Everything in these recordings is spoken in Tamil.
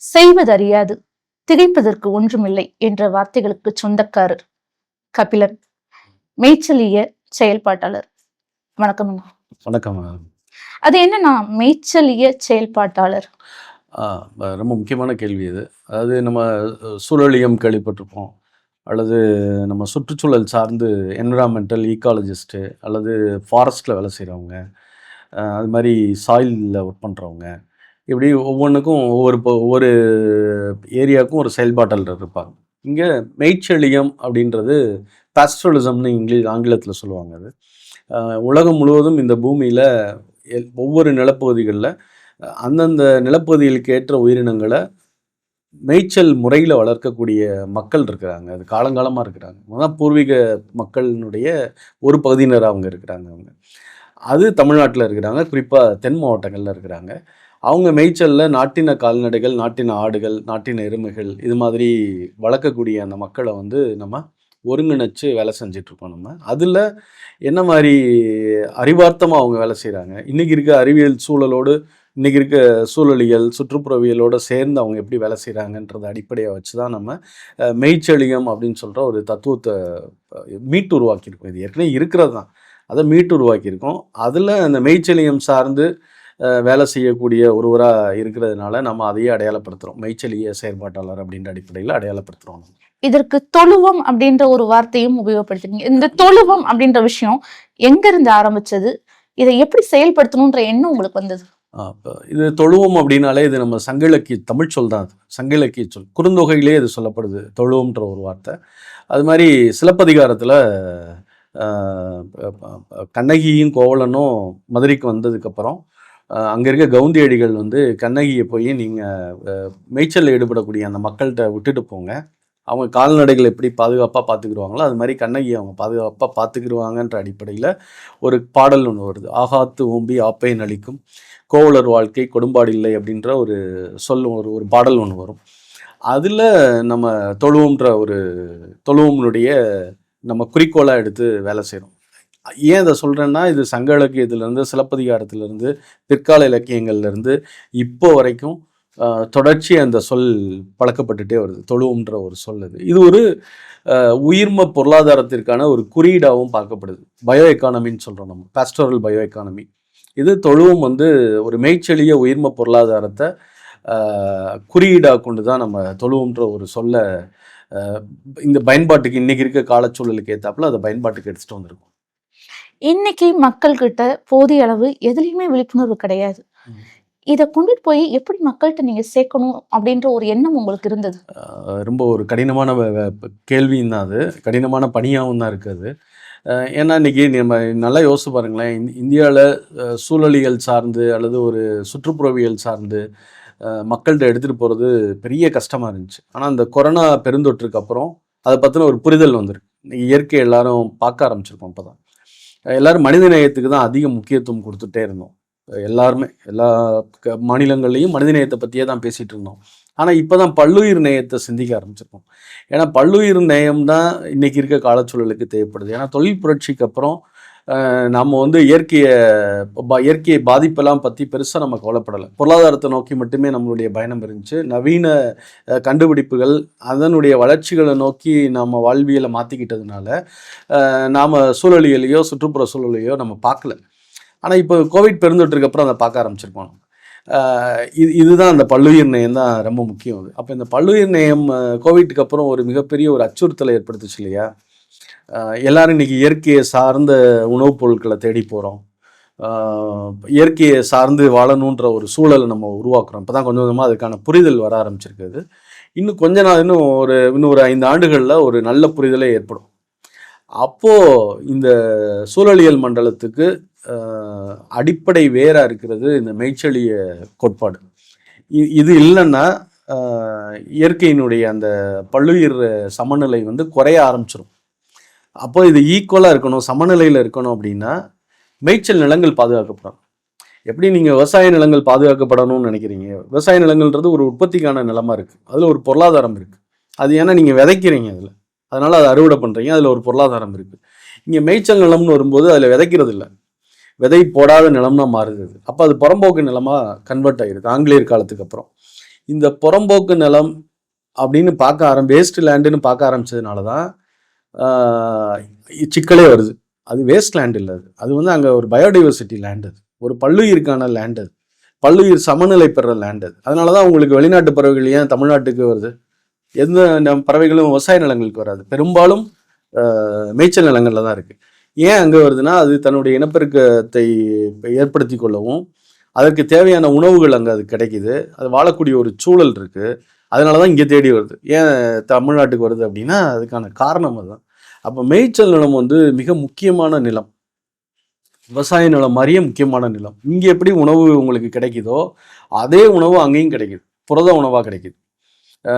செய்வதறியாது. திகைப்பதற்கு ஒன்றுமில்லை என்ற வார்த்தைகளுக்கு சொந்தக்காரர். கபிலன் மேய்ச்சலிய செயல்பாட்டாளர். வணக்கம். வணக்கம் அது என்னன்னா மேய்ச்சலிய செயல்பாட்டாளர்? ரொம்ப முக்கியமான கேள்வி இது. அதாவது நம்ம சூழலியம் கேள்விப்பட்டிருப்போம். அல்லது நம்ம சுற்றுச்சூழல் சார்ந்து என்விரான்மெண்டல் ஈக்காலஜிஸ்ட்டு அல்லது ஃபாரஸ்ட்டில் வேலை செய்கிறவங்க அது மாதிரி சாயிலில் ஒர்க் பண்ணுறவங்க இப்படி ஒவ்வொன்றுக்கும் ஒவ்வொரு ஒவ்வொரு ஏரியாவுக்கும் ஒரு செயல்பாட்டல் இருப்பாங்க. இங்கே மெய்ச்செழியம் அப்படின்றது பாஸ்ட்ரலிசம்னு இங்கிலீஷ் ஆங்கிலத்தில் சொல்லுவாங்க அது. உலகம் முழுவதும் இந்த பூமியில் ஒவ்வொரு நிலப்பகுதிகளில் அந்தந்த நிலப்பகுதிகளுக்கு ஏற்ற உயிரினங்களை மேய்ச்சல் முறையில் வளர்க்கக்கூடிய மக்கள் இருக்கிறாங்க. அது காலங்காலமாக இருக்கிறாங்க. அதான் பூர்வீக மக்களினுடைய ஒரு பகுதியினர் அவங்க இருக்கிறாங்க அவங்க. அது தமிழ்நாட்டில் இருக்கிறாங்க. குறிப்பாக தென் மாவட்டங்களில் இருக்கிறாங்க. அவங்க மேய்ச்சலில் நாட்டின கால்நடைகள் நாட்டின ஆடுகள் நாட்டின எருமைகள் இது மாதிரி வளர்க்கக்கூடிய அந்த மக்களை வந்து நம்ம ஒருங்கிணைச்சு வேலை செஞ்சிட்ருக்கோம் நம்ம. அதில் என்ன மாதிரி அறிவார்த்தமாக அவங்க வேலை செய்கிறாங்க இன்றைக்கி இருக்க அறிவியல் சூழலோடு இன்றைக்கி இருக்க சூழலியல் சுற்றுப்புறவியலோடு சேர்ந்து அவங்க எப்படி வேலை செய்கிறாங்கன்றத அடிப்படையாக வச்சு தான் நம்ம மெய்ச்சலியம் அப்படின்னு சொல்கிற ஒரு தத்துவத்தை மீட்டு உருவாக்கியிருக்கோம். இது ஏற்கனவே இருக்கிறது தான் அதை மீட்டு உருவாக்கியிருக்கோம். அதில் அந்த மெய்ச்சலியம் சார்ந்து வேலை செய்யக்கூடிய ஒருவராக இருக்கிறதுனால நம்ம அதையே அடையாளப்படுத்துகிறோம் மெய்ச்செழிய செயற்பாட்டாளர் அப்படின்ற அடிப்படையில் அடையாளப்படுத்துகிறோம் இதற்கு தொழுவம் அப்படின்ற ஒரு வார்த்தையும் உபயோகப்படுத்துறீங்க இந்த தொழுவம் அப்படின்ற விஷயம் எங்க இருந்து ஆரம்பிச்சது? இதை எப்படி செயல்படுத்தணுன்ற எண்ணம் உங்களுக்கு வந்தது? இது தொழுவம் அப்படின்னாலே இது நம்ம சங்க இலக்கிய தமிழ் சொல் தான் அது. சங்க இலக்கிய சொல். குறுந்தொகையிலே இது சொல்லப்படுது. தொழுவம்ன்ற ஒரு வார்த்தை. அது மாதிரி சிலப்பதிகாரத்தில் கண்ணகியும் கோவலனும் மதுரைக்கு வந்ததுக்கப்புறம் அங்கே இருக்க கவுந்தியடிகள் வந்து கண்ணகியை போய் நீங்கள் மேய்ச்சலில் ஈடுபடக்கூடிய அந்த மக்கள்கிட்ட விட்டுட்டு போங்க. அவங்க கால்நடைகளை எப்படி பாதுகாப்பாக பார்த்துக்கிடுவாங்களோ அது மாதிரி கண்ணகியை அவங்க பாதுகாப்பாக பார்த்துக்கிடுவாங்கன்ற அடிப்படையில் ஒரு பாடல் ஒன்று வருது. ஆகாத்து ஓம்பி ஆப்பை நளிக்கும் கோவலர் வாழ்க்கை கொடும்பாடு இல்லை அப்படின்ற ஒரு சொல் ஒரு ஒரு பாடல் ஒன்று வரும். அதில் நம்ம தொழுவம்ன்ற ஒரு தொழுவோம்னுடைய நம்ம குறிக்கோளாக எடுத்து வேலை செய்கிறோம் ஏன் இதை சொல்கிறேன்னா இது சங்க இலக்கியத்திலேருந்து சிலப்பதிகாரத்திலேருந்து பிற்கால இலக்கியங்கள்லேருந்து இப்போ வரைக்கும் தொடர்ச்சி அந்த சொல் பழக்கப்பட்டுட்டே வருது. தொழுவுன்ற ஒரு சொல் இது இது ஒரு உயிர்ம பொருளாதாரத்திற்கான ஒரு குறியீடாகவும் பார்க்கப்படுது. பயோ எக்கானமின்னு சொல்கிறோம் நம்ம. பேஸ்டோரல் பயோ எக்கானமி இது தொழுவும் வந்து ஒரு மேய்ச்செழிய உயிர்ம பொருளாதாரத்தை குறியீடாக கொண்டு தான் நம்ம தொழுவுன்ற ஒரு சொல்ல இந்த பயன்பாட்டுக்கு இன்றைக்கி இருக்க காலச்சூழலுக்கு ஏற்றாப்புல அதை பயன்பாட்டுக்கு எடுத்துகிட்டு வந்திருக்கோம். இன்னைக்கு மக்கள்கிட்ட போதிய அளவு எதுலையுமே விழிப்புணர்வு கிடையாது. இதை கொண்டுட்டு போய் எப்படி மக்கள்கிட்ட நீங்க சேர்க்கணும் அப்படின்ற ஒரு எண்ணம் உங்களுக்கு இருந்தது? ரொம்ப ஒரு கடினமான கேள்வியும் தான் அது. கடினமான பணியாகவும் தான் இருக்குது ஏன்னா இன்னைக்கு நம்ம நல்லா யோசிச்சு பாருங்களேன். இந்தியாவில் சூழலியல் சார்ந்து அல்லது ஒரு சுற்றுப்புறவியல் சார்ந்து மக்கள்கிட்ட எடுத்துகிட்டு போகிறது பெரிய கஷ்டமாக இருந்துச்சு. ஆனால் இந்த கொரோனா பெருந்தொற்றுக்கு அப்புறம் அதை பற்றின ஒரு புரிதல் வந்திருக்கு. இயற்கை எல்லாரும் பார்க்க ஆரம்பிச்சிருக்கோம் இப்போ தான் எல்லாரும் மனித நேயத்துக்கு தான் அதிக முக்கியத்துவம் கொடுத்துட்டே இருந்தோம். எல்லாருமே எல்லா க- மாநிலங்கள்லையும் மனித நேயத்தை பற்றியே தான் பேசிகிட்டு இருந்தோம். ஆனால் இப்போ தான் பல்லுயிர் நேயத்தை சிந்திக்க ஆரம்பிச்சிருக்கோம். ஏன்னா பல்லுயிர் நேயம் தான் இன்றைக்கி இருக்க காலச்சூழலுக்கு தேவைப்படுது. ஏன்னா தொழில் புரட்சிக்கு அப்புறம் நம்ம வந்து இயற்கையை ப- இயற்கையை பாதிப்பெல்லாம் பற்றி பெருசாக நம்ம கவலைப்படலை. பொருளாதாரத்தை நோக்கி மட்டுமே நம்மளுடைய பயணம் இருந்துச்சு. நவீன கண்டுபிடிப்புகள் அதனுடைய வளர்ச்சிகளை நோக்கி நம்ம வாழ்வியலை மாற்றிக்கிட்டதுனால நாம் சூழலியலையோ சுற்றுப்புற சூழலையோ நம்ம பார்க்கல. ஆனால் இப்போ கோவிட் பெருந்தொற்றுக்கு அப்புறம் அதை பார்க்க ஆரம்பிச்சிருப்போம் நம்ம. இது இதுதான் அந்த பல்லுயிர் நேயம் தான் ரொம்ப முக்கியம் அது. அப்போ இந்த பல்லுயிர் நேயம் கோவிட்டுக்கு அப்புறம் ஒரு மிகப்பெரிய ஒரு அச்சுறுத்தலை ஏற்படுத்துச்சு இல்லையா? எல்லாரும் இன்றைக்கி இயற்கையை சார்ந்த உணவுப் பொருட்களை தேடி போகிறோம் இயற்கையை சார்ந்து வாழணுன்ற ஒரு சூழலை நம்ம உருவாக்குறோம். இப்போ தான் கொஞ்சம் கொஞ்சமாக அதுக்கான புரிதல் வர ஆரம்பிச்சிருக்குது. இன்னும் கொஞ்ச நாள் இன்னும் ஒரு இன்னும் ஒரு ஐந்து ஆண்டுகளில் ஒரு நல்ல புரிதலே ஏற்படும். அப்போது இந்த சூழலியல் மண்டலத்துக்கு அடிப்படை வேறாக இருக்கிறது இந்த மெய்ச்செழிய கோட்பாடு. இது இல்லைன்னா இயற்கையினுடைய அந்த பல்லுயிர் சமநிலை வந்து குறைய ஆரம்பிச்சிடும் அப்போ இது ஈக்குவலாக இருக்கணும் சமநிலையில் இருக்கணும் அப்படின்னா மேய்ச்சல் நிலங்கள் பாதுகாக்கப்படணும் எப்படி நீங்கள் விவசாய நிலங்கள் பாதுகாக்கப்படணும்னு நினைக்கிறீங்க? விவசாய நிலங்கள்ன்றது ஒரு உற்பத்திக்கான நிலமாக இருக்குது அதில் ஒரு பொருளாதாரம் இருக்குது அது ஏன்னா நீங்கள் விதைக்கிறீங்க அதில். அதனால் அதை அறுவடை பண்ணுறீங்க அதில் ஒரு பொருளாதாரம் இருக்குது இங்கே மேய்ச்சல் நிலம்னு வரும்போது அதில் விதைக்கிறது இல்லை. விதை போடாத நிலம்னா மாறுது அப்போ அது புறம்போக்கு நிலமாக கன்வெர்ட் ஆகிருது ஆங்கிலேயர் காலத்துக்கு அப்புறம். இந்த புறம்போக்கு நிலம் அப்படின்னு பார்க்க ஆரம் வேஸ்ட் லேண்டுன்னு பார்க்க ஆரம்பிச்சதுனால தான் சிக்கலே வருது. அது வேஸ்ட் லேண்ட் இல்லை அது. அது வந்து அங்கே ஒரு பயோடைவர்சிட்டி லேண்ட் அது. ஒரு பல்லுயிருக்கான லேண்ட் அது. பல்லுயிர் சமநிலை பெற லேண்ட் அது. அதனால தான் உங்களுக்கு வெளிநாட்டு பறவைகள் ஏன் தமிழ்நாட்டுக்கு வருது? எந்த நம் பறவைகளும் விவசாய நிலங்களுக்கு வராது. பெரும்பாலும் மேய்ச்சல் நிலங்களில் தான் இருக்குது ஏன் அங்கே வருதுன்னா அது தன்னுடைய இனப்பெருக்கத்தை ஏற்படுத்தி கொள்ளவும் அதற்கு தேவையான உணவுகள் அங்கே அது கிடைக்குது. அது வாழக்கூடிய ஒரு சூழல் இருக்குது அதனால தான் இங்கே தேடி வருது. ஏன் தமிழ்நாட்டுக்கு வருது அப்படின்னா அதுக்கான காரணம் அதுதான். அப்போ மேய்ச்சல் நிலம் வந்து மிக முக்கியமான நிலம். விவசாய நிலம் மாதிரியே முக்கியமான நிலம். இங்கே எப்படி உணவு உங்களுக்கு கிடைக்குதோ அதே உணவு அங்கேயும் கிடைக்குது. புரத உணவாக கிடைக்குது.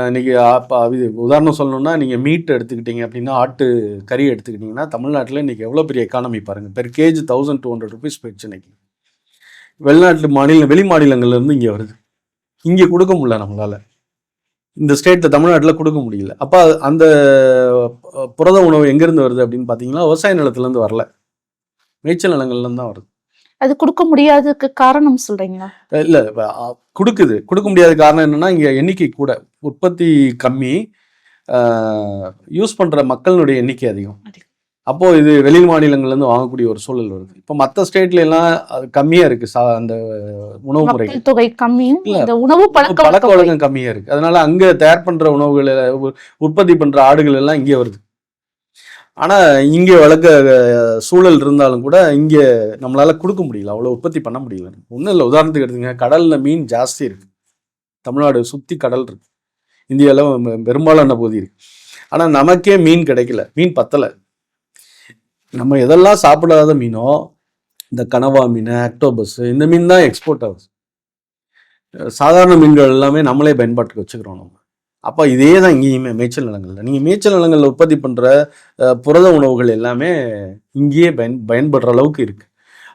இன்றைக்கி அப்போ இது உதாரணம் சொல்லணும்னா நீங்கள் மீட் எடுத்துக்கிட்டீங்க அப்படின்னா ஆட்டு கறி எடுத்துக்கிட்டிங்கன்னா தமிழ்நாட்டில் இன்றைக்கி எவ்வளோ பெரிய எக்கானமி பாருங்கள் per KG thousand two hundred rupees போயிடுச்சு இன்னைக்கு. வெளிநாட்டு மாநில வெளி மாநிலங்கள்லேருந்து இங்கே வருது. இங்கே கொடுக்க முடியல நம்மளால். இந்த ஸ்டேட்டில் தமிழ்நாட்டில் கொடுக்க முடியல. அப்போ அந்த புரத உணவு எங்கேருந்து வருது அப்படின்னு பார்த்தீங்கன்னா விவசாய நிலத்துலேருந்து வரல. மேய்ச்சல் நிலங்கள்லேருந்து தான் வருது. அது கொடுக்க முடியாததுக்கு காரணம் சொல்றீங்களா? இல்லை கொடுக்குது. கொடுக்க முடியாத காரணம் என்னன்னா இங்கே எண்ணிக்கை கூட. உற்பத்தி கம்மி. யூஸ் பண்ணுற மக்களினுடைய எண்ணிக்கை அதிகம். அதிகம். அப்போ இது வெளி மாநிலங்கள்லேருந்து வாங்கக்கூடிய ஒரு சூழல் வருது இப்போ மற்ற ஸ்டேட்ல எல்லாம் அது கம்மியாக இருக்கு சா அந்த உணவு மக்கள் தொகை கம்மியும் இல்ல, உணவு பழக்க பழக்க வழக்கம் வழக்கம் கம்மியா இருக்கு. அதனால அங்க தயார் பண்ற உணவுகள் உற்பத்தி பண்ற ஆடுகள் எல்லாம் இங்கே வருது. ஆனா இங்க வளர்க்க சூழல் இருந்தாலும் கூட இங்க நம்மளால கொடுக்க முடியல அவ்வளவு உற்பத்தி பண்ண முடியல. ஒன்றும் இல்லை உதாரணத்துக்கு எடுத்துங்க கடல்ல மீன் ஜாஸ்தி இருக்கு. தமிழ்நாடு சுத்தி கடல் இருக்கு. இந்தியாவில் பெரும்பாலான பகுதி இருக்கு. ஆனா நமக்கே மீன் கிடைக்கல மீன் பத்தல. நம்ம எதெல்லாம் சாப்பிடாத மீனோ இந்த கனவா மீன் ஆக்டோபஸ் இந்த மீன் தான் எக்ஸ்போர்ட் ஆகுது. சாதாரண மீன்கள் எல்லாமே நம்மளே பயன்பாட்டுக்கு வச்சுக்கிறோம் நம்ம. அப்போ இதே தான் இங்கேயுமே மேய்ச்சல் நிலங்களில். நீங்கள் மேய்ச்சல் நிலங்களில் உற்பத்தி பண்ணுற புரத உணவுகள் எல்லாமே இங்கேயே பயன் பயன்படுற அளவுக்கு இருக்குது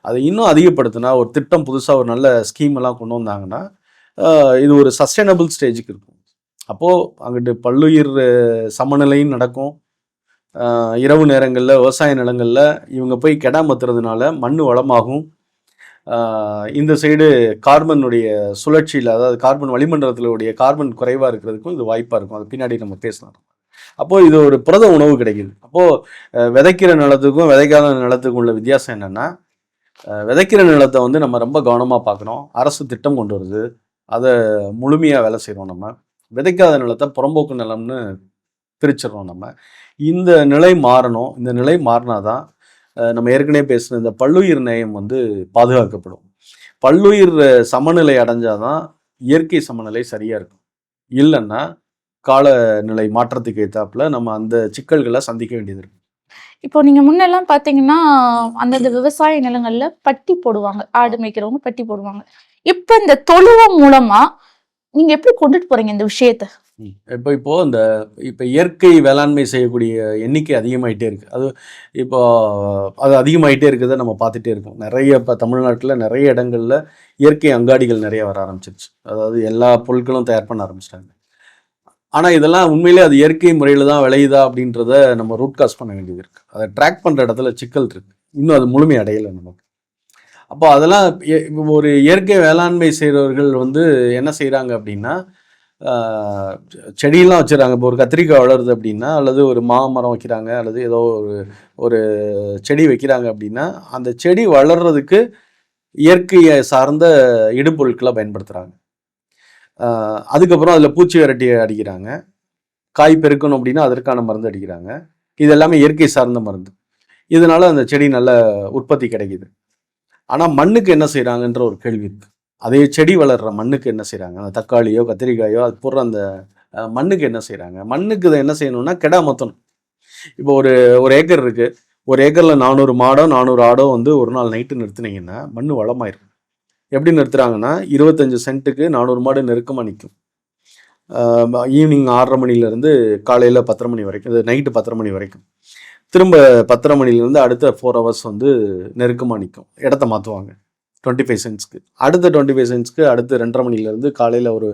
அதை இன்னும் அதிகப்படுத்தினா ஒரு திட்டம் புதுசாக ஒரு நல்ல ஸ்கீம் எல்லாம் கொண்டு வந்தாங்கன்னா இது ஒரு சஸ்டைனபிள் ஸ்டேஜுக்கு இருக்கும். அப்போது அங்கிட்டு பல்லுயிர் சமநிலையும் நடக்கும். இரவு நேரங்களில் விவசாய நிலங்களில் இவங்க போய் கெடாமத்துறதுனால மண் வளமாகும். இந்த சைடு கார்பனுடைய சுழற்சியில் அதாவது கார்பன் வளிமண்டலத்திலுடைய கார்பன் குறைவாக இருக்கிறதுக்கும் இது வாய்ப்பாக இருக்கும். அது பின்னாடி நம்ம பேசலாம். அப்போது இது ஒரு புரத உணவு கிடைக்குது. அப்போது விதைக்கிற நிலத்துக்கும் விதைக்காத நிலத்துக்கும் உள்ள வித்தியாசம் என்னென்னா விதைக்கிற நிலத்தை வந்து நம்ம ரொம்ப கவனமாக பார்க்கணும் அரசு திட்டம் கொண்டு வருது. அதை முழுமையாக வேலை செய்கிறோம் நம்ம. விதைக்காத நிலத்தை புறம்போக்கு நிலம்னு பிரிச்சிடுறோம் நம்ம. இந்த நிலை மாறணும். இந்த நிலை மாறினாதான் நம்ம ஏற்கனவே பேசின இந்த பல்லுயிர் நயம் வந்து பாதுகாக்கப்படும். பல்லுயிர் சமநிலை அடைஞ்சாதான் இயற்கை சமநிலை சரியா இருக்கும். இல்லைன்னா காலநிலை மாற்றத்துக்கு ஏற்றாப்புல நம்ம அந்த சிக்கல்களை சந்திக்க வேண்டியது இருக்கு. இப்போ நீங்க முன்னெல்லாம் பாத்தீங்கன்னா அந்தந்த விவசாய நிலங்கள்ல பட்டி போடுவாங்க. ஆடு மேய்க்கிறவங்க பட்டி போடுவாங்க. இப்ப இந்த தொழுவம் மூலமா நீங்க எப்படி கொண்டுட்டு போறீங்க இந்த விஷயத்த? இப்போ இப்போது இந்த இப்போ இயற்கை வேளாண்மை செய்யக்கூடிய எண்ணிக்கை அதிகமாகிட்டே இருக்குது அது இப்போ அது அதிகமாகிட்டே இருக்கிறத நம்ம பார்த்துட்டே இருக்கோம். நிறைய இப்போ தமிழ்நாட்டில் நிறைய இடங்களில் இயற்கை அங்காடிகள் நிறைய வர ஆரம்பிச்சிருச்சு. அதாவது எல்லா பொருட்களும் தயார் பண்ண ஆரம்பிச்சிட்டாங்க. ஆனால் இதெல்லாம் உண்மையிலே அது இயற்கை முறையில் தான் விளையுதா அப்படின்றத நம்ம ரூட் காஸ் பண்ண வேண்டியது இருக்குது அதை ட்ராக் பண்ணுற இடத்துல சிக்கல் இருக்குது இன்னும் அது முழுமை அடையலை நமக்கு. அப்போ அதெல்லாம் எ- ஒரு இயற்கை வேளாண்மை செய்கிறவர்கள் வந்து என்ன செய்கிறாங்க அப்படின்னா செடியெல்லாம் வச்சுறாங்க. இப்போ ஒரு கத்திரிக்காய் வளருது அப்படின்னா அல்லது ஒரு மாமரம் வைக்கிறாங்க அல்லது ஏதோ ஒரு ஒரு செடி வைக்கிறாங்க அப்படின்னா அந்த செடி வளர்றதுக்கு இயற்கையை சார்ந்த இடுபொருட்களை பயன்படுத்துகிறாங்க அதுக்கப்புறம் அதில் பூச்சி விரட்டி அடிக்கிறாங்க. காய் பெருக்கணும் அப்படின்னா அதற்கான மருந்து அடிக்கிறாங்க. இது எல்லாமே இயற்கை சார்ந்த மருந்து. இதனால் அந்த செடி நல்ல உற்பத்தி கிடைக்குது. ஆனால் மண்ணுக்கு என்ன செய்கிறாங்கன்ற ஒரு கேள்வி இருக்குது அதே செடி வளர்கிற மண்ணுக்கு என்ன செய்கிறாங்க அந்த தக்காளியோ கத்திரிக்காயோ அது போடுற அந்த மண்ணுக்கு என்ன செய்கிறாங்க மண்ணுக்கு இதை என்ன செய்யணும்னா கெடா மொத்தணும். இப்போ ஒரு ஒரு ஏக்கர் இருக்குது ஒரு ஏக்கரில் நானூறு மாடோ நானூறு ஆடோ வந்து ஒரு நாள் நைட்டு நிறுத்துனீங்கன்னா மண் வளமாயிருக்கும் எப்படி நிறுத்துறாங்கன்னா இருபத்தஞ்சு சென்ட்டுக்கு நானூறு மாடு நெருக்கமாக நிற்கும் ஈவினிங் ஆறரை மணிலேருந்து காலையில் பத்தரை மணி வரைக்கும் இது நைட்டு பத்தரை மணி வரைக்கும். திரும்ப பத்தரை மணிலேருந்து அடுத்த ஃபோர் ஹவர்ஸ் வந்து நெருக்கமாக நிற்கும் இடத்த மாற்றுவாங்க டுவெண்ட்டி ஃபைவ் சென்ட்ஸ்க்கு அடுத்த டுவெண்ட்டி ஃபைவ் சென்ட்ஸ்க்கு அடுத்து ரெண்டரை மணிலேருந்து காலையில் ஒரு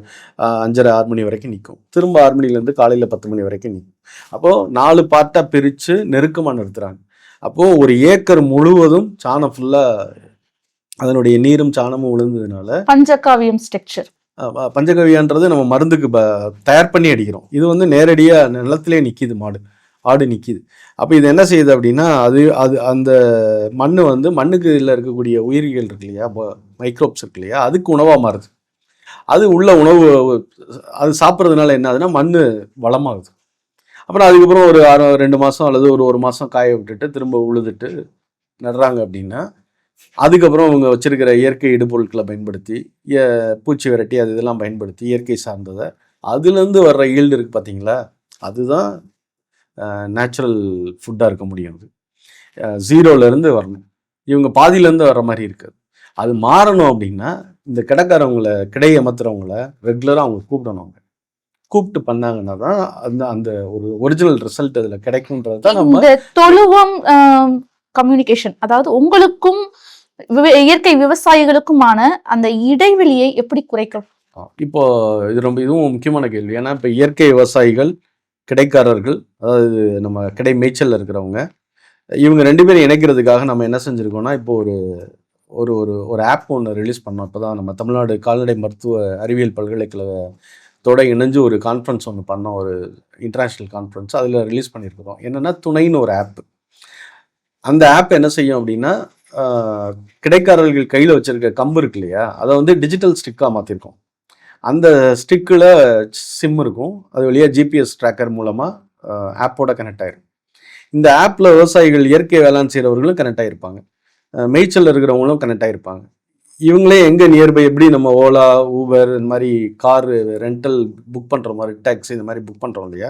அஞ்சரை ஆறு மணி வரைக்கும் நிற்கும் திரும்ப ஆறு மணிலேருந்து காலையில் பத்து மணி வரைக்கும் நிற்கும் அப்போது நாலு பார்ட்டாக பிரித்து நெருக்கமாக நிறுத்துறாங்க. அப்போது ஒரு ஏக்கர் முழுவதும் சாணம் ஃபுல்லாக அதனுடைய நீரும் சாணமும் விழுந்ததுனால பஞ்சகாவியம் ஸ்ட்ரக்சர் பஞ்சகவியான்றது நம்ம மருந்துக்கு தயார் பண்ணி அடிக்கிறோம். இது வந்து நேரடியாக நிலத்திலே நிற்கிது மாடு. ஆடு நிற்கிது அப்போ இது என்ன செய்யுது அப்படின்னா அது அது அந்த மண் வந்து மண்ணுக்கு இதில் இருக்கக்கூடிய உயிரிகள் இருக்கு இல்லையா மைக்ரோப்ஸ் இருக்கு இல்லையா அதுக்கு உணவாக மாறுது. அது உள்ள உணவு அது சாப்பிட்றதுனால என்ன ஆகுதுன்னா மண் வளமாகுது. அப்புறம் அதுக்கப்புறம் ஒரு ஆறு ரெண்டு மாதம் அல்லது ஒரு ஒரு மாதம் காய விட்டுட்டு திரும்ப உழுதுட்டு நடுறாங்க அப்படின்னா அதுக்கப்புறம் அவங்க வச்சுருக்கிற இயற்கை இடுபொருட்களை பயன்படுத்தி பூச்சி விரட்டி அது இதெல்லாம் பயன்படுத்தி இயற்கை சார்ந்ததை அதுலேருந்து வர்ற ஈல்டு இருக்குது பார்த்தீங்களா அதுதான் நேச்சுரல் ஃபுட்டாக இருக்க முடியும் அது. ஜீரோலேருந்து வரணும். இவங்க பாதியிலேருந்து வர்ற மாதிரி இருக்காது. அது மாறணும் அப்படின்னா இந்த கிடக்காரவங்கள கிடை அமர்த்துறவங்கள ரெகுலராக அவங்க கூப்பிடணும் அவங்க கூப்பிட்டு பண்ணாங்கன்னா தான் அந்த அந்த ஒரு ஒரிஜினல் ரிசல்ட் அதில் கிடைக்குன்றது தான் நம்ம தொழுவம் கம்யூனிகேஷன் அதாவது உங்களுக்கும் இயற்கை விவசாயிகளுக்குமான அந்த இடைவெளியை எப்படி குறைக்கும் இப்போ இது ரொம்ப இதுவும் முக்கியமான கேள்வி. ஏன்னா இப்போ இயற்கை விவசாயிகள் கிடைக்காரர்கள் அதாவது நம்ம கிடை மேய்ச்சலில் இருக்கிறவங்க இவங்க ரெண்டு பேரும் இணைக்கிறதுக்காக நம்ம என்ன செஞ்சுருக்கோம்னா இப்போ ஒரு ஒரு ஒரு ஒரு ஆப் ஒன்று ரிலீஸ் பண்ணோம். இப்போ தான் நம்ம தமிழ்நாடு கால்நடை மருத்துவ அறிவியல் பல்கலைக்கழகத்தோட இணைஞ்சு ஒரு கான்ஃபரன்ஸ் ஒன்று பண்ணோம். ஒரு இன்டர்நேஷ்னல் கான்ஃபரன்ஸ் அதில் ரிலீஸ் பண்ணியிருக்கிறோம். என்னென்னா துணைன்னு ஒரு ஆப் அந்த ஆப் என்ன செய்யும் அப்படின்னா கிடைக்காரர்கள் கையில் வச்சுருக்க கம்பு இருக்கு இல்லையா? அதை வந்து டிஜிட்டல் ஸ்டிக்காக மாற்றிருக்கோம் அந்த ஸ்டிக்கில் சிம் இருக்கும். அது வழியாக ஜிபிஎஸ் ட்ராக்கர் மூலமாக ஆப்போட கனெக்ட் ஆயிரும். இந்த ஆப்பில் விவசாயிகள் இயற்கை வேளாண் செய்கிறவர்களும் கனெக்ட் ஆகிருப்பாங்க மேய்ச்சல் இருக்கிறவங்களும் கனெக்ட் ஆகிருப்பாங்க இவங்களே எங்கே நியர்பை எப்படி நம்ம ஓலா ஊபர் இந்த மாதிரி கார் ரெண்டல் புக் பண்ணுற மாதிரி டேக்ஸி இந்த மாதிரி புக் பண்ணுறோம் இல்லையா?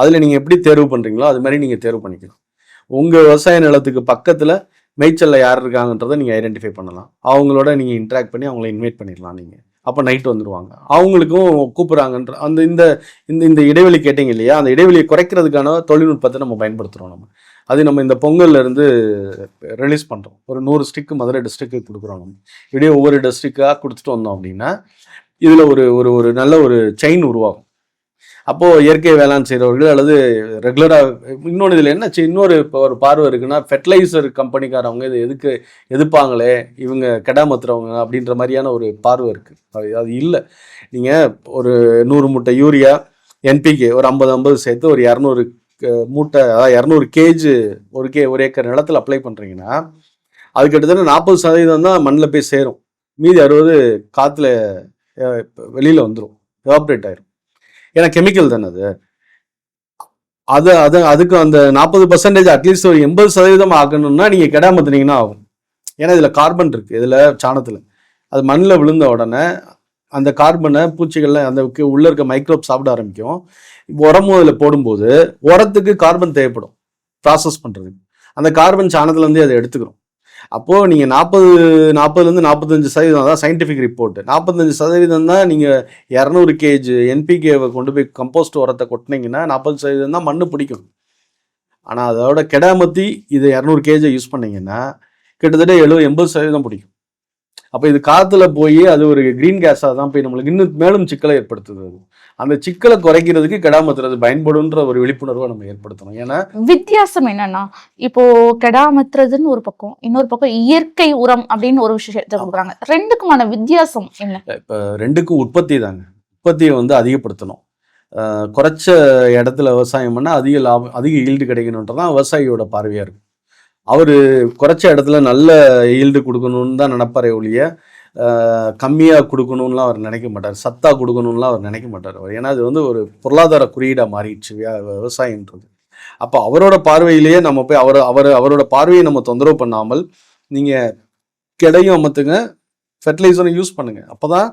அதில் நீங்கள் எப்படி தேர்வு பண்ணுறீங்களோ அது மாதிரி நீங்கள் தேர்வு பண்ணிக்கலாம். உங்கள் விவசாய நிலத்துக்கு பக்கத்தில் மேய்ச்சலில் யார் இருக்காங்கன்றதை நீங்கள் ஐடென்டிஃபை பண்ணலாம். அவங்களோட நீங்கள் இன்ட்ராக்ட் பண்ணி அவங்கள இன்வைட் பண்ணிடலாம் நீங்கள் அப்போ நைட் வந்துடுவாங்க அவங்களுக்கும் கூப்பிட்றாங்கன்ற அந்த இந்த இந்த இந்த இடைவெளி கேட்டிங்க இல்லையா? அந்த இடைவெளியை குறைக்கிறதுக்கான தொழில்நுட்பத்தை நம்ம பயன்படுத்துகிறோம் நம்ம. அது நம்ம இந்த பொங்கல்ல இருந்து ரிலீஸ் பண்ணுறோம் ஒரு நூறு ஸ்டிக்கு மதுரை டிஸ்ட்ரிக்ட்டுக்கு கொடுக்குறோம் நம்ம. இப்படியே ஒவ்வொரு டிஸ்ட்ரிக்டாக கொடுத்துட்டு வந்தோம் அப்படின்னா இதில் ஒரு ஒரு ஒரு நல்ல ஒரு செயின் உருவாகும். அப்போது இயற்கை வேளாண் செய்கிறவர்கள் அல்லது ரெகுலராக இன்னொன்று இதில் என்ன இன்னொரு இப்போ ஒரு பார்வை இருக்குன்னா ஃபெர்டிலைசர் கம்பெனிக்காரவங்க இது எதுக்கு எதிர்ப்பாங்களே இவங்க கெடாமத்துறவங்க அப்படின்ற மாதிரியான ஒரு பார்வை இருக்குது அது இல்லை. நீங்கள் ஒரு நூறு மூட்டை யூரியா என்பிகே ஒரு ஐம்பது ஐம்பது சேர்த்து ஒரு இரநூறு மூட்டை அதாவது இரநூறு கேஜி ஒரு கே ஒரு ஏக்கர் நிலத்தில் அப்ளை பண்ணுறீங்கன்னா அது கிட்டத்தட்ட நாற்பது சதவீதம் தான் மண்ணில் போய் சேரும். மீதி அறுபது காற்றுல வெளியில் வந்துடும் எவாப்ரேட் ஆயிரும். ஏன்னா கெமிக்கல் தானே அது. அது அது அதுக்கு அந்த நாற்பது பர்சன்டேஜ் அட்லீஸ்ட் ஒரு எண்பது சதவீதம் ஆகணும்னா நீங்கள் கிடாமத்துனீங்கன்னா ஆகும். ஏன்னா இதில் கார்பன் இருக்குது இதில் சாணத்தில். அது மண்ணில் விழுந்த உடனே அந்த கார்பனை பூச்சிகளில் அந்த உள்ளே உள்ள இருக்க மைக்ரோப் சாப்பிட ஆரம்பிக்கும். உரமும் அதில் போடும்போது உரத்துக்கு கார்பன் தேவைப்படும். ப்ராசஸ் பண்ணுறதுக்கு அந்த கார்பன் சாணத்துலேருந்தே அதை எடுத்துக்கிறோம். அப்போது நீங்கள் நாற்பது நாற்பதுலேருந்து நாற்பத்தஞ்சு சதவீதம் அதான் சயின்டிஃபிக் ரிப்போர்ட் நாற்பத்தஞ்சு சதவீதம் தான் நீங்கள் இரநூறு கேஜ் என்பிகேவை கொண்டு போய் கம்போஸ்ட் உரத்தை கொட்டினீங்கன்னா நாற்பது சதவீதம் தான் மண் பிடிக்கும். ஆனால் அதோட கெடாமத்தி இது இரநூறு கேஜை யூஸ் பண்ணிங்கன்னா கிட்டத்தட்ட எழுபது எண்பது சதவீதம் பிடிக்கும். அப்போ இது காற்றுல போய் அது ஒரு க்ரீன் கேஸாக தான் போய் நம்மளுக்கு இன்னும் மேலும் சிக்கலை ஏற்படுத்துது அந்த சிக்கலை குறைக்கிறதுக்கு கெடாமத்துறது பயன்படுன்ற ஒரு விழிப்புணர்வை நம்ம ஏற்படுத்தணும். ஏன்னா வித்தியாசம் என்னன்னா இப்போ கெடாமத்துறதுன்னு ஒரு பக்கம் இன்னொரு பக்கம் இயற்கை உரம் அப்படின்னு ஒரு விஷயத்தை கொடுக்குறாங்க. ரெண்டுக்குமான வித்தியாசம் என்ன? இப்போ ரெண்டுக்கும் உற்பத்தி தாங்க. உற்பத்தியை வந்து அதிகப்படுத்தணும். குறைச்ச இடத்துல விவசாயம் பண்ணால் அதிக லாபம் அதிக ஈல்டு கிடைக்கணுன்றதான் விவசாயியோட பார்வையாக இருக்கும். அவர் குறைச்ச இடத்துல நல்ல ஈல்டு கொடுக்கணும்னு தான் நினப்பாரே ஒழிய கம்மியாக கொடுக்கணும்லாம் அவர் நினைக்க மாட்டார். சத்தாக கொடுக்கணும்லாம் அவர் நினைக்க மாட்டார். அவர் ஏன்னா அது வந்து ஒரு பொருளாதார குறியீடாக மாறிடுச்சு விவசாயன்றது அப்போ அவரோட பார்வையிலேயே நம்ம போய் அவர் அவர் அவரோட பார்வையை நம்ம தொந்தரவு பண்ணாமல் நீங்கள் கிடையும் அமர்த்துங்க ஃபெர்டிலைசரும் யூஸ் பண்ணுங்கள் அப்போ தான்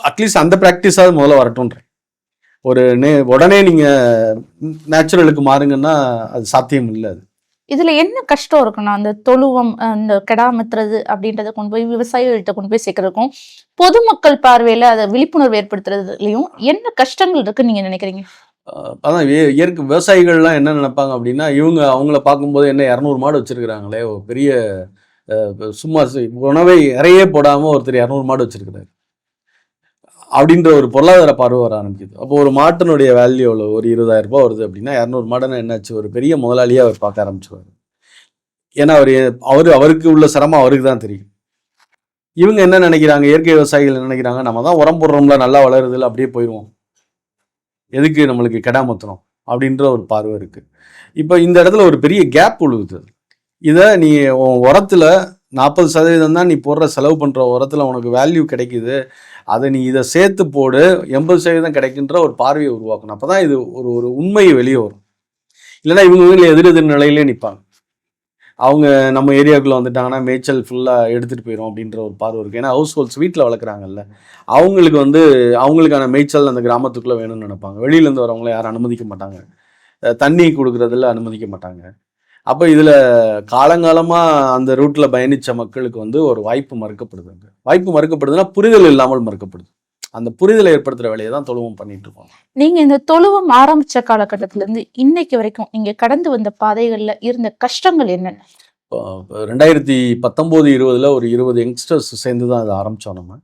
அட்லீஸ்ட் அந்த ப்ராக்டிஸாவது முதல்ல வரட்டும்ன்றேன் ஒரு நே உடனே நீங்கள் நேச்சுரலுக்கு மாறுங்கன்னா அது சாத்தியம் இல்லை அது. இதில் என்ன கஷ்டம் இருக்குன்னா அந்த தொழுவம் அந்த கெடாமத்துறது அப்படின்றத கொண்டு போய் விவசாயிகள்கிட்ட கொண்டு போய் சேர்க்கறதுக்கும் பொதுமக்கள் பார்வையில் அதை விழிப்புணர்வு ஏற்படுத்துறதுலையும் என்ன கஷ்டங்கள் இருக்குன்னு நீங்கள் நினைக்கிறீங்க? அதான் இயற்கை விவசாயிகள்லாம் என்ன நினைப்பாங்க அப்படின்னா இவங்க அவங்கள பார்க்கும்போது என்ன இரநூறு மாடு வச்சுருக்கிறாங்களே பெரிய சும்மா உணவை இறையே போடாமல் ஒருத்தர் இரநூறு மாடு வச்சிருக்கிறாரு. அப்படின்ற ஒரு பொருளாதார பார்வை வர ஆரம்பிக்குது. அப்போ ஒரு மாட்டினுடைய வேல்யூ எவ்வளோ ஒரு இருபதாயிரம் ரூபாய் வருது அப்படின்னா இரநூறு மாடனை என்னாச்சு? ஒரு பெரிய முதலாளியாக அவர் பார்க்க ஆரம்பிச்சுவார் ஏன்னா அவர் அவர் அவருக்கு உள்ள சிரமம் அவருக்கு தான் தெரியும். இவங்க என்ன நினைக்கிறாங்க? இயற்கை விவசாயிகள் என்ன நினைக்கிறாங்க? நம்ம தான் உரம் போடுறோம்ல நல்லா வளருதுல அப்படியே போயிடுவோம் எதுக்கு நம்மளுக்கு கெடாமத்தணும் அப்படின்ற ஒரு பார்வை இருக்குது இப்போ இந்த இடத்துல ஒரு பெரிய கேப் உழுகுது இதை நீ உரத்தில் நாற்பது சதவீதம் தான் நீ போடுற செலவு பண்ணுற உரத்தில் உனக்கு வேல்யூ கிடைக்குது. அதை நீ இதை சேர்த்து போடு எண்பது சதவீதம் கிடைக்கின்ற ஒரு பார்வையை உருவாக்கணும். அப்போ தான் இது ஒரு ஒரு உண்மையை வெளியே வரும். இல்லைன்னா இவங்க வீட்டில் எதிர் எதிர் நிலையிலே நிற்பாங்க அவங்க நம்ம ஏரியாவுக்குள்ளே வந்துட்டாங்கன்னா மேய்ச்சல் ஃபுல்லாக எடுத்துகிட்டு போயிடும் அப்படின்ற ஒரு பார்வை இருக்குது ஏன்னா ஹவுஸ் ஹோல்ஸ் வீட்டில் வளர்க்குறாங்கல்ல. அவங்களுக்கு வந்து அவங்களுக்கான மேய்ச்சல் அந்த கிராமத்துக்குள்ளே வேணும்னு நினைப்பாங்க. வெளியிலேருந்து வரவங்கள யாரும் அனுமதிக்க மாட்டாங்க. தண்ணி கொடுக்குறதுல அனுமதிக்க மாட்டாங்க. அப்போ இதில் காலங்காலமாக அந்த ரூட்டில் பயணித்த மக்களுக்கு வந்து ஒரு வாய்ப்பு மறுக்கப்படுதுங்க. வாய்ப்பு மறுக்கப்படுதுன்னா புரிதல் இல்லாமல் மறுக்கப்படுது. அந்த புரிதலை ஏற்படுத்துகிற வேலையை தான் தொழுவம் பண்ணிட்டு இருக்கோம். நீங்க இந்த தொழுவம் ஆரம்பிச்ச காலகட்டத்துல இருந்து இன்னைக்கு வரைக்கும் நீங்க கடந்து வந்த பாதைகள்ல இருந்த கஷ்டங்கள் என்னென்ன? ரெண்டாயிரத்தி பத்தொம்போது இருபதில் ஒரு இருபது யங்ஸ்டர்ஸ் சேர்ந்து தான் அதை ஆரம்பித்தோம் நம்ம.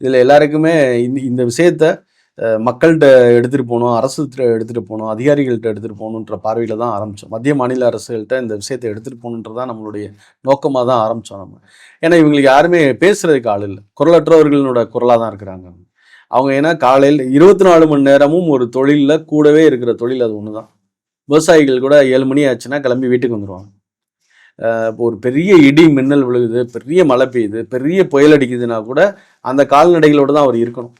இதில் எல்லாருக்குமே இந்த இந்த விஷயத்த மக்கள்கிட்ட எடுத்துகிட்டு போகணும் அரசு எடுத்துகிட்டு போகணும் அதிகாரிகள்கிட்ட எடுத்துகிட்டு போகணுன்ற பார்வையில் தான் ஆரம்பித்தோம் மத்திய மாநில அரசுகள்கிட்ட இந்த விஷயத்தை எடுத்துகிட்டு போகணுன்றதான் நம்மளுடைய நோக்கமாக தான் ஆரம்பித்தோம் நம்ம. ஏன்னா இவங்களுக்கு யாருமே பேசுகிறதுக்கு ஆள் இல்லை. குரலற்றவர்களோட குரலாக தான் இருக்கிறாங்க அவங்க. ஏன்னா காலையில் இருபத்தி நாலு மணி நேரமும் ஒரு தொழிலில் கூடவே இருக்கிற தொழில் அது ஒன்று தான் விவசாயிகள் கூட ஏழு மணி ஆச்சுன்னா கிளம்பி வீட்டுக்கு வந்துடுவாங்க இப்போ ஒரு பெரிய இடி மின்னல் விழுகுது பெரிய மழை பெய்யுது பெரிய புயல் அடிக்குதுன்னா கூட அந்த கால்நடைகளோடு தான் அவர் இருக்கணும்.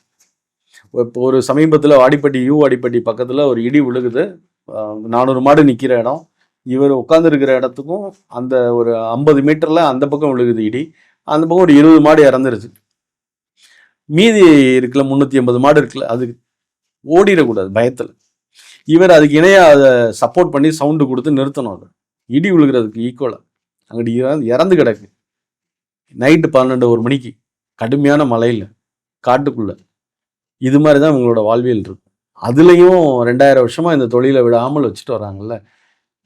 இப்போ ஒரு சமீபத்தில் வாடிப்பட்டி யூ வாடிப்பட்டி பக்கத்தில் ஒரு இடி விழுகுது. நானூறு மாடு நிற்கிற இடம். இவர் உட்காந்துருக்கிற இடத்துக்கும் அந்த ஒரு ஐம்பது மீட்டரில் அந்த பக்கம் விழுகுது இடி. அந்த பக்கம் ஒரு இருபது மாடு இறந்துருச்சு. மீதி இருக்குல்ல முந்நூற்றி எண்பது மாடு இருக்குல்ல அது ஓடிடக்கூடாது பயத்தில். இவர் அதுக்கு இணையாக அதை சப்போர்ட் பண்ணி சவுண்டு கொடுத்து நிறுத்தணும் அதை. இடி விழுகிறதுக்கு ஈக்குவலாக அங்கிட்டு இறந்து இறந்து கிடக்கு. நைட்டு பன்னெண்டு ஒரு மணிக்கு கடுமையான மழையில் காட்டுக்குள்ளே. இது மாதிரி தான் இவங்களோட வாழ்வியல் இருக்கும். அதுலேயும் ரெண்டாயிரம் வருஷமாக இந்த தொழிலை விடாமல் வச்சுட்டு வராங்கல்ல.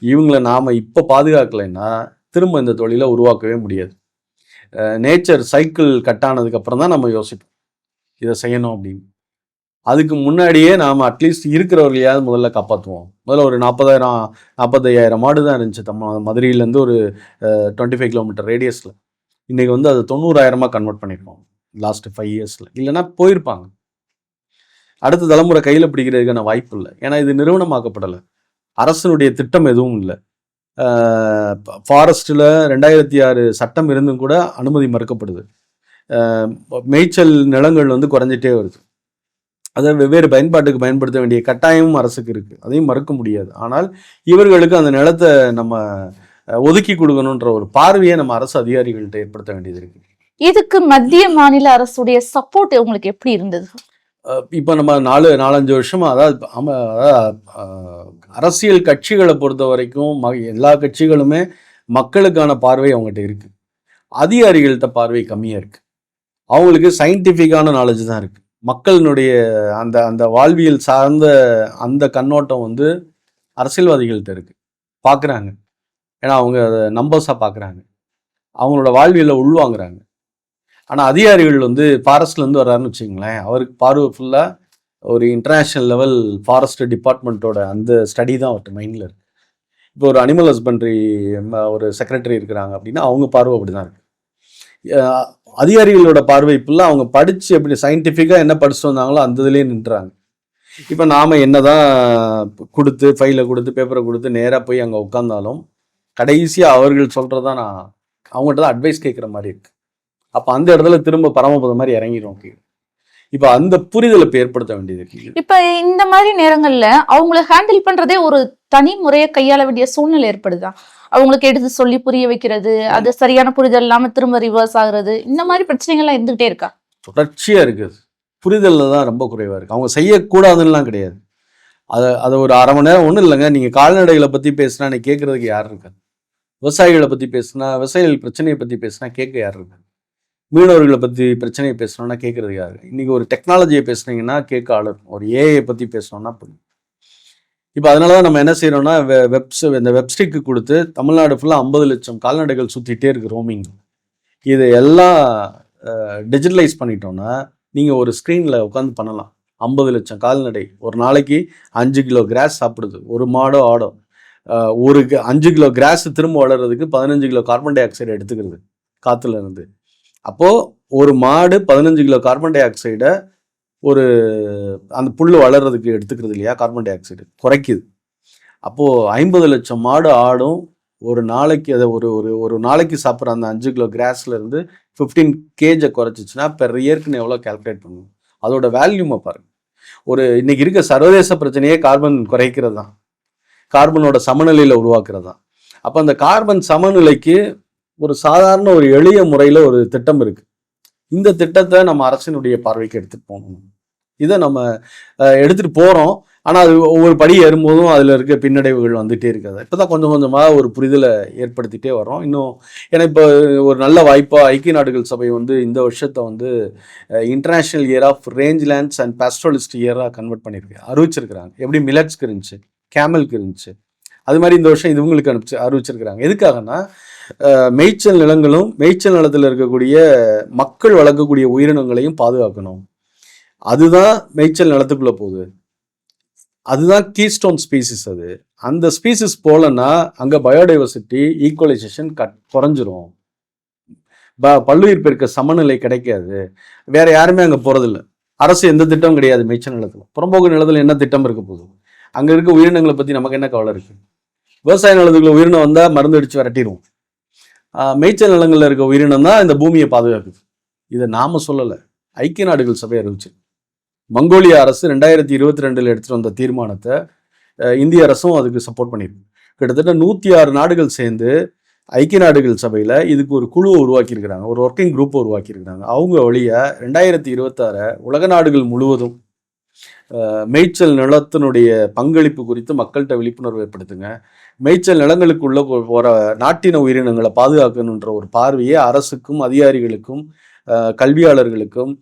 இவங்களை நாம் இப்போ பாதுகாக்கலைன்னா திரும்ப இந்த தொழிலை உருவாக்கவே முடியாது. நேச்சர் சைக்கிள் கட் ஆனதுக்கப்புறம் தான் நம்ம யோசிப்போம். இதை செய்யணும் அப்படின்னு. அதுக்கு முன்னாடியே நாம் அட்லீஸ்ட் இருக்கிறவர்களையாவது முதல்ல காப்பாற்றுவோம் முதல்ல ஒரு நாற்பதாயிரம் நாற்பத்தையாயிரம் மாடு தான் இருந்துச்சு தம் மதுரையிலேருந்து ஒரு டுவெண்ட்டி ஃபைவ் கிலோமீட்டர் ரேடியஸில் இன்றைக்கி வந்து அதை தொண்ணூறாயிரமாக கன்வெர்ட் பண்ணியிருக்கோம் லாஸ்ட்டு ஃபைவ் இயர்ஸில் இல்லைன்னா போயிருப்பாங்க. அடுத்த தலைமுறை கையில் பிடிக்கிறதுக்கான வாய்ப்பு இல்லை. ஏன்னா இது நிறுவனமாக்கப்படலை. அரசனுடைய திட்டம் எதுவும் இல்லை. ஃபாரஸ்ட்டில் ரெண்டாயிரத்தி ஆறு சட்டம் இருந்தும் கூட அனுமதி மறுக்கப்படுது. மேய்ச்சல் நிலங்கள் வந்து குறைஞ்சிட்டே வருது. அதை வெவ்வேறு பயன்பாட்டுக்கு பயன்படுத்த வேண்டிய கட்டாயமும் அரசுக்கு இருக்குது அதையும் மறுக்க முடியாது. ஆனால் இவர்களுக்கு அந்த நிலத்தை நம்ம ஒதுக்கி கொடுக்கணுன்ற ஒரு பார்வையை நம்ம அரசு அதிகாரிகள்கிட்ட ஏற்படுத்த வேண்டியது இருக்கு. இதுக்கு மத்திய மாநில அரசுடைய சப்போர்ட் உங்களுக்கு எப்படி இருந்தது? இப்போ நம்ம நாலு நாலஞ்சு வருஷமாக அதாவது அதாவது, அரசியல் கட்சிகளை பொறுத்த வரைக்கும் ம எல்லா கட்சிகளுமே மக்களுக்கான பார்வை அவங்ககிட்ட இருக்குது அதிகாரிகள்கிட்ட பார்வை கம்மியாக இருக்குது அவங்களுக்கு சயின்டிஃபிக்கான நாலேஜ் தான் இருக்குது மக்களினுடைய அந்த அந்த வாழ்வியல் சார்ந்த அந்த கண்ணோட்டம் வந்து அரசியல்வாதிகள்கிட்ட இருக்குது பார்க்குறாங்க ஏன்னா அவங்க அதை நம்பர்ஸாக பார்க்குறாங்க அவங்களோட வாழ்வியலை உள்வாங்குறாங்க. ஆனால் அதிகாரிகள் வந்து ஃபாரஸ்ட்லேருந்து வர்றாருன்னு வச்சுங்களேன் அவருக்கு பார்வை ஃபுல்லாக ஒரு இன்டர்நேஷ்னல் லெவல் ஃபாரஸ்ட் டிபார்ட்மெண்ட்டோட அந்த ஸ்டடி தான் அவர்கிட்ட மைண்டில் இருக்குது இப்போ ஒரு அனிமல் ஹஸ்பண்ட்ரி ஒரு செக்ரட்டரி இருக்கிறாங்க அப்படின்னா அவங்க பார்வை அப்படி தான் இருக்குது அதிகாரிகளோட பார்வை ஃபுல்லாக அவங்க படித்து எப்படி சயின்டிஃபிக்காக என்ன படிச்சுட்டு வந்தாங்களோ அந்த இதுலேயே நின்றுறாங்க இப்போ நாம் என்ன தான் கொடுத்து ஃபைலை கொடுத்து பேப்பரை கொடுத்து நேராக போய் அங்கே உட்காந்தாலும் கடைசியாக அவர்கள் சொல்கிறதா நான் அவங்கள்ட்ட தான் அட்வைஸ் கேட்குற மாதிரி இருக்குது அப்போ அந்த இடத்துல திரும்ப பரமபதம் மாதிரி இறங்கிடும் கீழே. இப்போ அந்த புரிதலை இப்போ ஏற்படுத்த வேண்டியது இருக்கு இப்ப இந்த மாதிரி நேரங்கள்ல அவங்கள ஹேண்டில் பண்றதே ஒரு தனி முறையை கையாள வேண்டிய சூழ்நிலை ஏற்படுதா? அவங்களுக்கு எடுத்து சொல்லி புரிய வைக்கிறது அது சரியான புரிதல் இல்லாம திரும்ப ரிவர்ஸ் ஆகுறது இந்த மாதிரி பிரச்சனைகள்லாம் இருந்துகிட்டே இருக்கா? தொடர்ச்சியாக இருக்குது புரிதலில் தான் ரொம்ப குறைவாக இருக்குது அவங்க செய்யக்கூடாதுன்னெலாம் கிடையாது. அதை அதை ஒரு அரை மணி நேரம் ஒன்றும் இல்லைங்க. நீங்கள் கால்நடைகளை பற்றி பேசுனா நீ கேட்குறதுக்கு யார் இருக்கா விவசாயிகளை பற்றி பேசுனா விவசாயிகள் பிரச்சனையை பற்றி பேசுனா கேட்க யார் இருக்கா மீனவர்களை பற்றி பிரச்சனையை பேசணும்னா கேட்குறதுக்கு யார் இன்றைக்கி ஒரு டெக்னாலஜியை பேசுனீங்கன்னா கேட்க ஆள் ஒரு ஏஐ பற்றி பேசணும்னா புரியும். இப்போ அதனால தான் நம்ம என்ன செய்கிறோம்னா வெப்ஸ் இந்த வெப்ஸ்டிக்கு கொடுத்து தமிழ்நாடு ஃபுல்லாக ஐம்பது லட்சம் கால்நடைகள் சுற்றிட்டே இருக்குது ரோமிங் இது எல்லாம் டிஜிட்டலைஸ் பண்ணிட்டோன்னா நீங்கள் ஒரு ஸ்க்ரீனில் உட்காந்து பண்ணலாம். ஐம்பது லட்சம் கால்நடை. ஒரு நாளைக்கு அஞ்சு கிலோ கிராஸ் சாப்பிடுது. ஒரு மாடோ ஆடோ. ஒரு க- அஞ்சு கிலோ கிராஸ் திரும்ப வளர்கிறதுக்கு பதினஞ்சு கிலோ கார்பன் டை ஆக்சைடு எடுத்துக்கிறது. காற்றுல இருந்து. அப்போது ஒரு மாடு பதினஞ்சு கிலோ கார்பன் டை ஆக்சைடை ஒரு அந்த புல் வளர்றதுக்கு எடுத்துக்கிறது இல்லையா? கார்பன் டை ஆக்சைடு குறைக்குது. அப்போது ஐம்பது லட்சம் மாடு ஆடும். ஒரு நாளைக்கு அதை ஒரு ஒரு ஒரு நாளைக்கு சாப்பிட்ற அந்த அஞ்சு கிலோ கிராஸ்லேருந்து ஃபிஃப்டீன் கேஜை குறைச்சிச்சுன்னா பெர் இயர்க்குன்னு எவ்வளோ கால்குலேட் பண்ணணும்? அதோட வேல்யூமை பாருங்க. ஒரு இன்னைக்கு இருக்க சர்வதேச பிரச்சனையே கார்பன் குறைக்கிறது தான் கார்பனோட சமநிலையில் உருவாக்குறது தான் அப்போ அந்த கார்பன் சமநிலைக்கு ஒரு சாதாரண ஒரு எளிய முறையில் ஒரு திட்டம் இருக்குது இந்த திட்டத்தை நம்ம அரசினுடைய பார்வைக்கு எடுத்துகிட்டு போகணும். இதை நம்ம எடுத்துகிட்டு போகிறோம் ஆனால் அது ஒவ்வொரு படி ஏறும்போதும் அதில் இருக்க பின்னடைவுகள் வந்துகிட்டே இருக்காது. இப்போ தான் கொஞ்சம் கொஞ்சமாக ஒரு புரிதலை ஏற்படுத்திகிட்டே வரோம் இன்னும் ஏன்னா இப்போ ஒரு நல்ல வாய்ப்பாக ஐக்கிய நாடுகள் சபை வந்து இந்த வருஷத்தை வந்து international year of rangelands and pastoralist இயராக convert பண்ணியிருக்கு. அறிவிச்சிருக்கிறாங்க. எப்படி மிலட்ஸ்க்கு இருந்துச்சு? கேமலுக்கு இருந்துச்சு. அது மாதிரி இந்த வருஷம் இதுவங்களுக்கு அனுப்பிச்சு அறிவிச்சிருக்கிறாங்க. எதுக்காகனா மேய்ச்சல் நிலங்களும் மேய்ச்சல் நிலத்தில் இருக்கக்கூடிய மக்கள் வளர்க்கக்கூடிய உயிரினங்களையும் பாதுகாக்கணும். அதுதான் மேய்ச்சல் நிலத்துக்குள்ள போகுது. அதுதான் கீஸ்டோன் ஸ்பீசிஸ் அது. அந்த ஸ்பீசிஸ் போலன்னா அங்கே பயோடைவர்சிட்டி ஈக்குவலைசேஷன் கட் குறைஞ்சிரும். ப பல்லுயிர் பெருக்க சமநிலை கிடைக்காது. வேற யாருமே அங்கே போகிறதில்ல அரசு எந்த திட்டமும் கிடையாது மேய்ச்சல் நிலத்தில். புறம்போக்கு நிலத்தில் என்ன திட்டம் இருக்க போகுது? அங்கே இருக்க உயிரினங்களை பற்றி நமக்கு என்ன கவலை இருக்குது விவசாய நிலத்துக்குள்ள உயிரினம் வந்தால் மருந்து அடித்து விரட்டிடுவோம் மேய்ச்சல் நிலங்களில் இருக்க உயிரினம் தான் இந்த பூமியை பாதுகாக்குது. இதை நாம சொல்லலை. ஐக்கிய நாடுகள் சபை அறிவிச்சு. மங்கோலிய அரசு ரெண்டாயிரத்தி இருபத்தி ரெண்டில் எடுத்துகிட்டு வந்த தீர்மானத்தை இந்திய அரசும் அதுக்கு சப்போர்ட் பண்ணியிருக்கு கிட்டத்தட்ட நூற்றி ஆறு நாடுகள் சேர்ந்து ஐக்கிய நாடுகள் சபையில் இதுக்கு ஒரு குழுவை உருவாக்கியிருக்கிறாங்க. ஒரு ஒர்க்கிங் குரூப்பை உருவாக்கியிருக்கிறாங்க. அவங்க வழியாக ரெண்டாயிரத்தி இருபத்தாறு உலக நாடுகள் முழுவதும் மேய்ச்சல் நிலத்தினுடைய பங்களிப்பு குறித்து மக்கள்கிட்ட விழிப்புணர்வு ஏற்படுத்துங்க. மேய்ச்சல் நிலங்களுக்குள்ளே போகிற நாட்டின உயிரினங்களை பாதுகாக்கணுன்ற ஒரு பார்வையை அரசுக்கும் அதிகாரிகளுக்கும் கல்வியாளர்களுக்கும்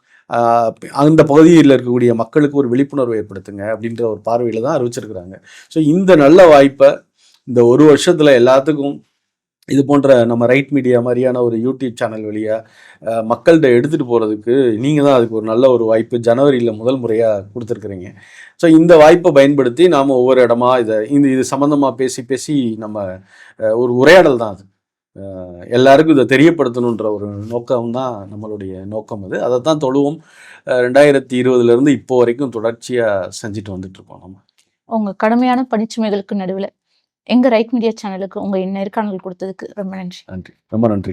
அந்த பகுதியில் இருக்கக்கூடிய மக்களுக்கு ஒரு விழிப்புணர்வு ஏற்படுத்துங்க அப்படின்ற ஒரு பார்வையில் தான் அறிவிச்சிருக்கிறாங்க. ஸோ இந்த நல்ல வாய்ப்பை இந்த ஒரு வருஷத்தில் எல்லாத்துக்கும் இது போன்ற நம்ம ரைட் மீடியா மாதிரியான ஒரு யூடியூப் சேனல் வழியாக மக்கள்கிட்ட எடுத்துகிட்டு போகிறதுக்கு நீங்கள் தான் அதுக்கு ஒரு நல்ல ஒரு வாய்ப்பு ஜனவரியில் முதல் முறையாக கொடுத்துருக்குறீங்க. ஸோ இந்த வாய்ப்பை பயன்படுத்தி நாம் ஒவ்வொரு இடமா இதை இந்த இது சம்மந்தமாக பேசி பேசி நம்ம ஒரு உரையாடல் தான் அது. எல்லாருக்கும் இதை தெரியப்படுத்தணுன்ற ஒரு நோக்கம் தான் நம்மளுடைய நோக்கம் அது. அதை தான் தொழுவோம். ரெண்டாயிரத்தி இருபதுலேருந்து இப்போ வரைக்கும் தொடர்ச்சியாக செஞ்சுட்டு வந்துட்டுருக்கோம் நம்ம. அவங்க கடுமையான பணிச்சுமைகளுக்கு நடுவில் எங்க ரைட் மீடியா சேனலுக்கு உங்க நேர்காணல் கொடுத்ததுக்கு ரொம்ப நன்றி. நன்றி. ரொம்ப நன்றி